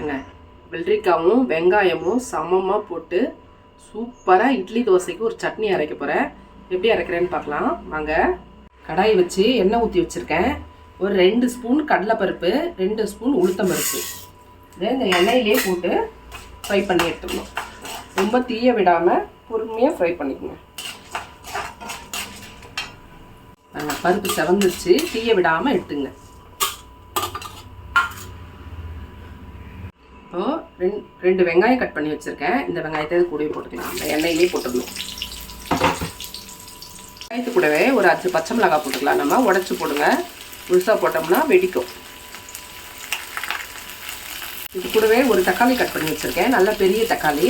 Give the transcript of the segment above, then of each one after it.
பாருங்க வெள்ளரிக்காவும் வெங்காயமும் சமமாக போட்டு சூப்பராக இட்லி தோசைக்கு ஒரு சட்னி அரைக்க போகிறேன் எப்படி அரைக்கிறேன்னு பார்க்கலாம். வாங்க. கடாய் வச்சு எண்ணெய் ஊற்றி வச்சுருக்கேன். ஒரு ரெண்டு ஸ்பூன் கடலைப்பருப்பு ரெண்டு ஸ்பூன் உளுத்தம்பருப்பு. இதை இந்த எண்ணெயிலே போட்டு ஃப்ரை பண்ணி எடுத்துக்கணும். ரொம்ப தீய விடாமல் பொறுமையாக ஃப்ரை பண்ணிக்கணும் பருப்பு செவந்துருச்சு. தீய விடாமல் எடுத்துங்க இப்போ ரெண்டு ரெண்டு வெங்காயம் கட் பண்ணி வச்சுருக்கேன். இந்த வெங்காயத்தை இது கூடவே போட்டுக்கலாம். அந்த எண்ணெயிலே போட்டுக்கணும் வெங்காயத்து கூடவே ஒரு அஞ்சு பச்சை மிளகாய் போட்டுக்கலாம். நம்ம உடச்சி போடுங்க. முழுசாக போட்டோம்னா வெடிக்கும். இது கூடவே ஒரு தக்காளி கட் பண்ணி வச்சுருக்கேன். நல்ல பெரிய தக்காளி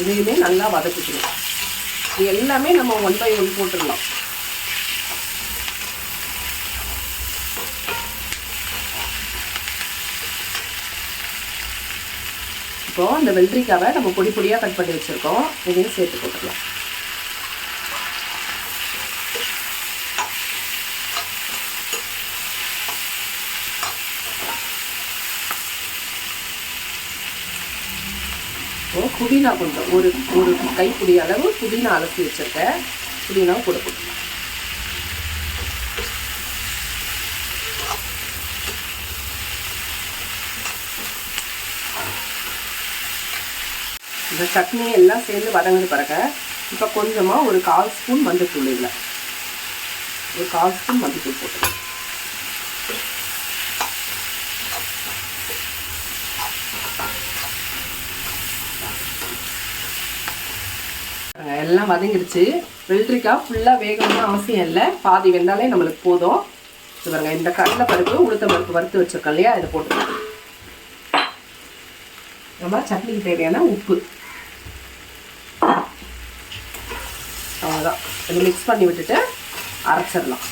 இதையுமே நல்லா வதக்கிக்கணும் இது எல்லாமே நம்ம ஒன் பை ஒன் போட்டுடலாம். இப்போது இந்த வெள்ளரிக்காவை நம்ம பொடி பொடியாக கட் பண்ணி வச்சுருக்கோம். இதையும் சேர்த்து போட்டுக்கலாம். இப்போ புதினா கொஞ்சம் ஒரு ஒரு கைப்பிடி அளவு புதினா அலசி வச்சுருக்கேன். புதினாவும் கூட போட்டுக்கலாம். இந்த சட்னி எல்லாம் சேர்ந்து வதங்கிற பிறகு இப்போ கொஞ்சமாக ஒரு கால் ஸ்பூன் மஞ்சத்தூள் இல்லை ஒரு கால் ஸ்பூன் மஞ்சத்தூள் போட்டுக்கலாம் எல்லாம் வதங்கிருச்சு வெள்ளரிக்காய் ஃபுல்லாக வேகணும்னு அவசியம் இல்லை. பாதி வெந்தாலே நம்மளுக்கு போதும். இது பாருங்க இந்த கடலை பருப்பு உளுத்த பருப்பு வறுத்து வச்சுருக்கோம் இல்லையா? இதை போட்டுக்கலாம் நம்ம சட்னிக்கு தேவையான உப்பு. அவ்வளோதான் கொஞ்சம் மிக்ஸ் பண்ணி விட்டுட்டு அரைச்சிடலாம்.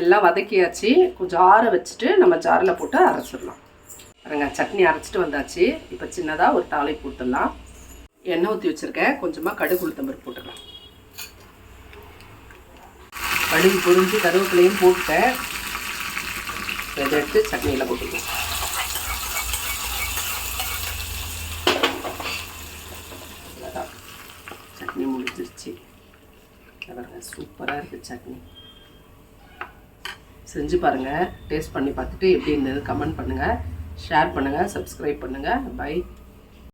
எல்லாம் வதக்கியாச்சு. கொஞ்சம் ஆற வச்சுட்டு நம்ம ஜாரில் போட்டு அரைச்சிடலாம். பாருங்க சட்னி அரைச்சிட்டு வந்தாச்சு. இப்போ சின்னதாக ஒரு தாளை போட்டுடலாம் எண்ணெய் ஊற்றி வச்சுருக்கேன். கொஞ்சமாக கடுகு உளுத்தம்பருப்பு போட்டுக்கலாம். கடுகு பொறிஞ்சு கருவேப்பிலையும் போட்டுட்டேன். இதை எடுத்து சட்னியில் போட்டுக்கலாம் அவ்வளோதான் சட்னி முடிஞ்சிருச்சு இதை பாருங்க சூப்பராக இருக்குது சட்னி. செஞ்சு பாருங்கள் டேஸ்ட் பண்ணி பார்த்துட்டு எப்படி இருந்தது கமெண்ட் பண்ணுங்கள் ஷேர் பண்ணுங்கள் சப்ஸ்கிரைப் பண்ணுங்கள் பை